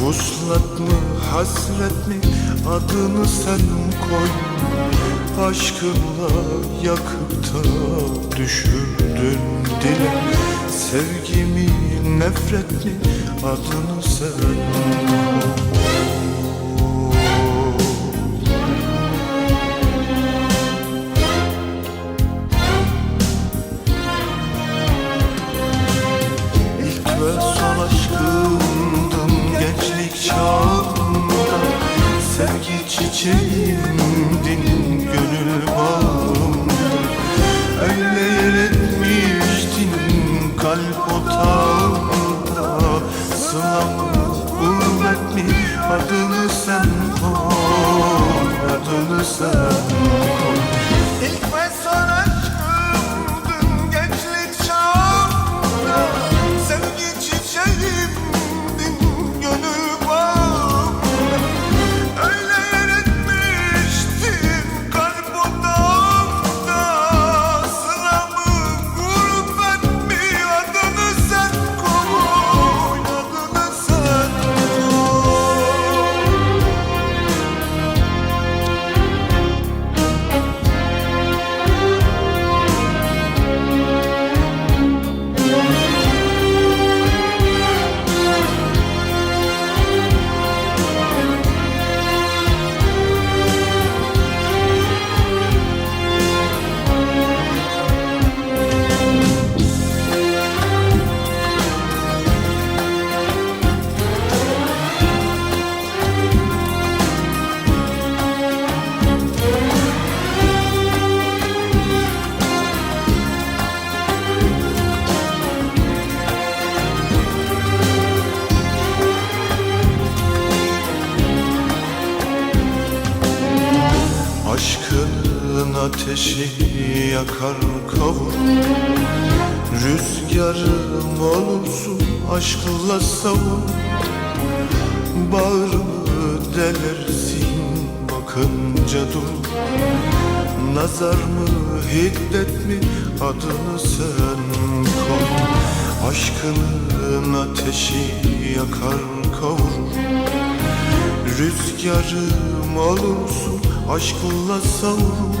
Vuslat mı hasret mi? Adını sen koy. Aşkınla yakıp da düşürdün dile Sevgimi nefret mi? Adını sen koy kalp otağımda Sılamı gurbet mi adını sen koy Adını sen koy ateşi yakar kavur. Rüzgarım olursun aşkla savur. Bağrımı delersin bakınca dur. Nazar mı hiddet mi? Adını sen koy. Aşkının ateşi yakar kavurur Rüzgarım olursun aşkla savur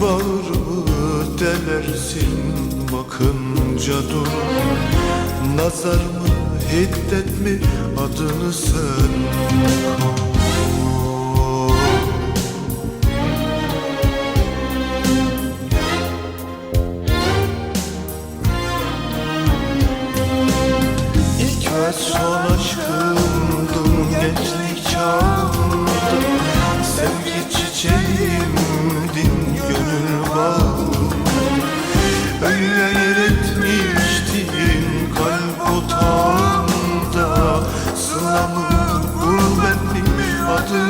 Bağrımı delersin bakınca dur. Nazar mı hiddet mi adını sen koy İlk ve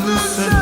adını